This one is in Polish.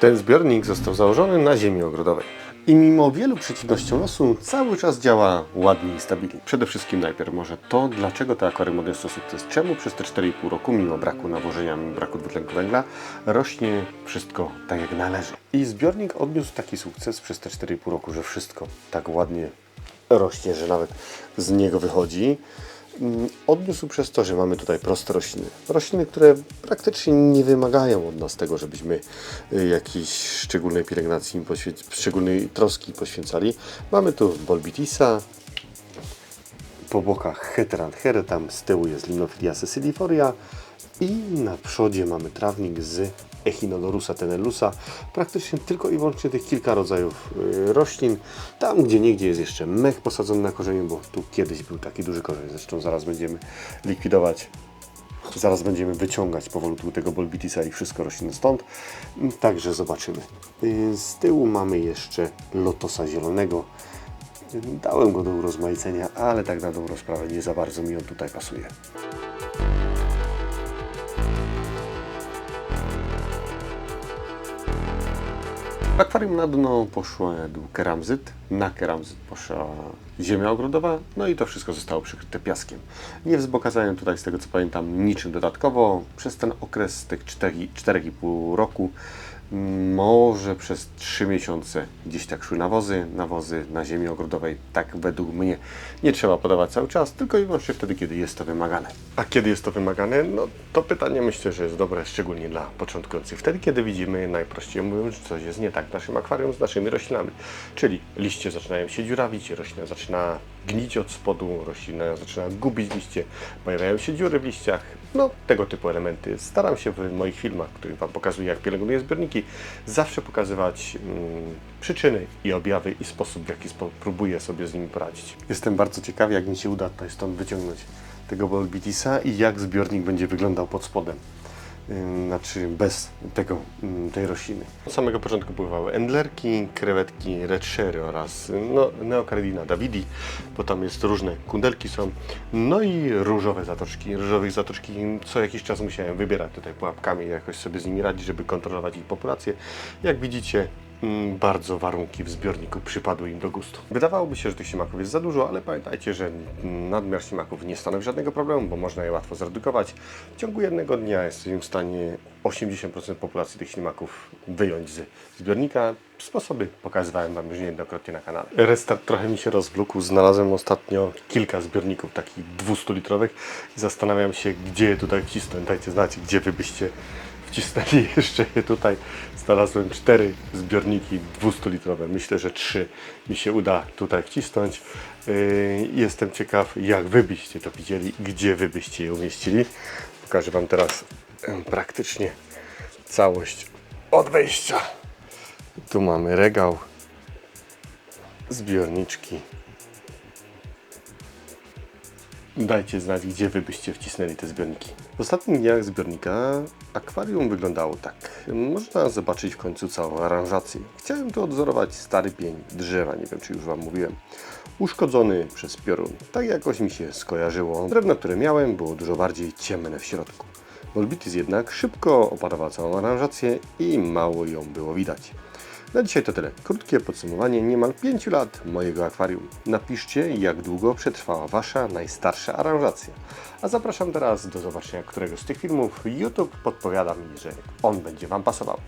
Ten zbiornik został założony na ziemi ogrodowej. I mimo wielu przeciwnościom losu cały czas działa ładnie i stabilnie. Przede wszystkim najpierw może to, dlaczego to akwarium odniosło sukces. Czemu przez te 4,5 roku, mimo braku nawożenia, mimo braku dwutlenku węgla, rośnie wszystko tak jak należy. I zbiornik odniósł taki sukces przez te 4,5 roku, że wszystko tak ładnie rośnie, że nawet z niego wychodzi. Mm, Odniósł przez to, że mamy tutaj proste rośliny. Rośliny, które praktycznie nie wymagają od nas tego, żebyśmy y, jakiejś szczególnej pielęgnacji, szczególnej troski poświęcali. Mamy tu Bolbitisa, po bokach Heteranthere, tam z tyłu jest Limnophilia sesiliforia i na przodzie mamy trawnik z Echinodorusa tenelusa. Praktycznie tylko i wyłącznie tych kilka rodzajów y, roślin. Tam gdzie niegdzie jest jeszcze mech posadzony na korzeniu, bo tu kiedyś był taki duży korzeń, zresztą zaraz będziemy likwidować Zaraz będziemy wyciągać powolutku tego Bolbitisa i wszystko rośliny stąd. Także zobaczymy. Y, Z tyłu mamy jeszcze lotosa zielonego. Dałem go do urozmaicenia, ale tak na dobrą sprawę nie za bardzo mi on tutaj pasuje. W akwarium na dno poszedł keramzyt, na keramzyt poszła ziemia ogrodowa, no i to wszystko zostało przykryte piaskiem. Nie wzbogacałem tutaj, z tego co pamiętam, niczym dodatkowo. Przez ten okres tych 4,5 roku, może przez 3 miesiące gdzieś tak szły nawozy, nawozy na ziemi ogrodowej, tak według mnie nie trzeba podawać cały czas, tylko i wyłącznie wtedy, kiedy jest to wymagane. A kiedy jest to wymagane? No to pytanie myślę, że jest dobre, szczególnie dla początkujących. Wtedy, kiedy widzimy, najprościej mówiąc, że coś jest nie tak w naszym akwarium z naszymi roślinami. Czyli liście zaczynają się dziurawić, roślina zaczyna gnić od spodu, roślina zaczyna gubić liście, pojawiają się dziury w liściach, no tego typu elementy. Staram się w moich filmach, w których Wam pokazuję, jak pielęgnuję zbiorniki, zawsze pokazywać mm, przyczyny i objawy i sposób, w jaki próbuję sobie z nimi poradzić. Jestem bardzo ciekawy, jak mi się uda tutaj stąd wyciągnąć tego Bolbitisa i jak zbiornik będzie wyglądał pod spodem. Znaczy bez tego, tej rośliny. Od samego początku pływały endlerki, krewetki, redshery oraz ym, no, neokardina davidi, bo tam jest różne kundelki są. No i różowe zatoczki. Różowych zatoczki co jakiś czas musiałem wybierać tutaj pułapkami jakoś sobie z nimi radzić, żeby kontrolować ich populację. Jak widzicie, bardzo warunki w zbiorniku przypadły im do gustu. Wydawałoby się, że tych ślimaków jest za dużo, ale pamiętajcie, że nadmiar ślimaków nie stanowi żadnego problemu, bo można je łatwo zredukować. W ciągu jednego dnia jesteśmy w stanie 80% populacji tych ślimaków wyjąć z zbiornika. Sposoby pokazywałem Wam już niejednokrotnie na kanale. Restart trochę mi się rozwlókł. Znalazłem ostatnio kilka zbiorników takich 200-litrowych i zastanawiam się, gdzie je tutaj wcisnąć. Dajcie znać, gdzie Wy byście wcisnęli jeszcze je tutaj. Znalazłem cztery zbiorniki 200-litrowe. Myślę, że trzy mi się uda tutaj wcisnąć. Yy, Jestem ciekaw, jak Wy byście to widzieli, gdzie Wy byście je umieścili. Pokażę Wam teraz praktycznie całość od wejścia. Tu mamy regał, zbiorniczki. Dajcie znać, gdzie wy byście wcisnęli te zbiorniki. W ostatnich dniach zbiornika akwarium wyglądało tak. Można zobaczyć w końcu całą aranżację. Chciałem tu odzorować stary pień drzewa, nie wiem czy już Wam mówiłem. Uszkodzony przez piorun. Tak jakoś mi się skojarzyło. Drewno, które miałem, było dużo bardziej ciemne w środku. Volbitis jednak szybko opadował całą aranżację i mało ją było widać. Na dzisiaj to tyle. Krótkie podsumowanie niemal 5 lat mojego akwarium. Napiszcie, jak długo przetrwała Wasza najstarsza aranżacja. A zapraszam teraz do zobaczenia któregoś z tych filmów. YouTube podpowiada mi, że on będzie Wam pasował.